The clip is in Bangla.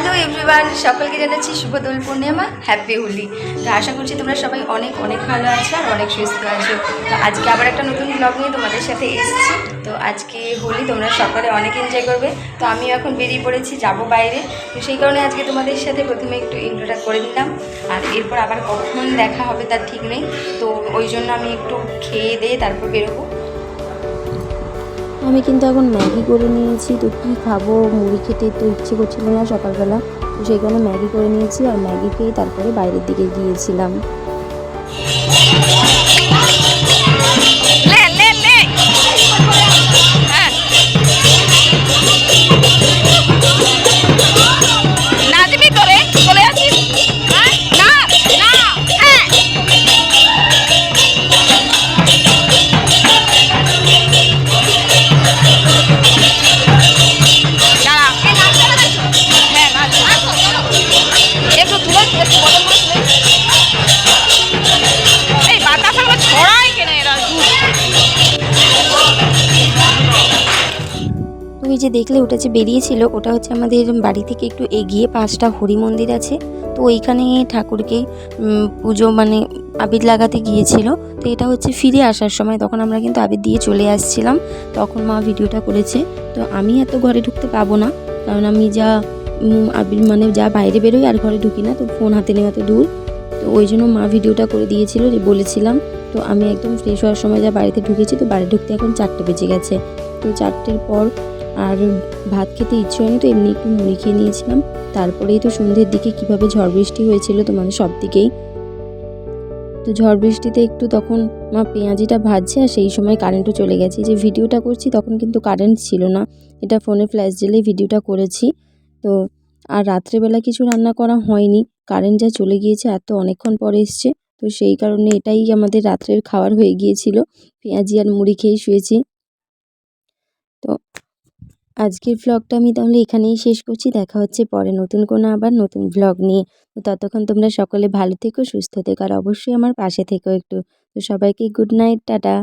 হ্যালো এভরিওয়ান সকলকে জানাচ্ছি শুভ দোল পূর্ণিমা হ্যাপি হোলি। তো আশা করছি তোমরা সবাই অনেক অনেক ভালো আছো আর অনেক সুস্থ আছো। তো আজকে আবার একটা নতুন ব্লগ নিয়ে তোমাদের সাথে এসেছি। তো আজকে হোলি তোমরা সকালে অনেক এনজয় করবে। তো আমিও এখন বেরিয়ে পড়েছি, যাব বাইরে। তো সেই কারণে আজকে তোমাদের সাথে প্রথমে একটু ইন্ট্রোটা করে দিলাম আর এরপর আবার কখন দেখা হবে তার ঠিক নেই। তো ওই জন্য আমি একটু খেয়ে দিয়ে তারপর বেরোবো। আমি কিন্তু এখন ম্যাগি করে নিয়েছি, তো কী খাব? মুড়ি খেতে তো ইচ্ছে করছিল না সকালবেলা, তো সেই কারণে ম্যাগি করে নিয়েছি আর ম্যাগি খেয়ে তারপরে বাইরের দিকে গিয়েছিলাম। ওই যে দেখলে ওটা যে বেরিয়েছিল, ওটা হচ্ছে আমাদের বাড়ি থেকে একটু এগিয়ে পাঁচটা হরি মন্দির আছে। তো ওইখানে ঠাকুরকে পুজো মানে আবির লাগাতে গিয়েছিল। তো এটা হচ্ছে ফিরে আসার সময়, তখন আমরা কিন্তু আবির দিয়ে চলে আসছিলাম। তখন মা ভিডিওটা করেছে। তো আমি এত ঘরে ঢুকতে পাবো না, কারণ আমি যা আবির মানে যা বাইরে বেরোই আর ঘরে ঢুকি না, তো ফোন হাতে নেওয়া তো দূর। তো ওই জন্য মা ভিডিওটা করে দিয়েছিল যে বলেছিলাম, তো আমি একদম ফ্রেশ হওয়ার সময় যা বাড়িতে ঢুকেছি, তো বাড়ি ঢুকতে এখন চারটে বেজে গেছে। তো চারটের পর আর ভাত খেতে ইচ্ছে হয়নি, তো এমনি একটু মুড়ি খেয়ে নিয়েছিলাম। তারপরেই তো সন্ধ্যের দিকে কীভাবে ঝড় বৃষ্টি হয়েছিল তো মানে সব দিকেই। তো ঝড় বৃষ্টিতে একটু তখন মা পেঁয়াজিটা ভাজছে আর সেই সময় কারেন্টও চলে গেছে। যে ভিডিওটা করছি তখন কিন্তু কারেন্ট ছিল না। এটা ফোনে ফ্ল্যাশ জেলেই ভিডিওটা করেছি। তো আর রাত্রেবেলা কিছু রান্না করা হয়নি। কারেন্ট যা চলে গিয়েছে আর তো অনেকক্ষণ পরে এসছে। তো সেই কারণে এটাই আমাদের রাত্রের খাবার হয়ে গিয়েছিল। পেঁয়াজি আর মুড়ি খেয়ে শুয়েছি। তো আজকের ভ্লগটা আমি তাহলে এখানেই শেষ করছি। দেখা হচ্ছে পরে নতুন কোনো আবার নতুন ভ্লগ নিয়ে। তো ততক্ষণ তোমরা সকলে ভালো থেকো, সুস্থ থেকো, আর অবশ্যই আমার পাশে থেকো একটু। তো সবাইকে গুড নাইট টাটা।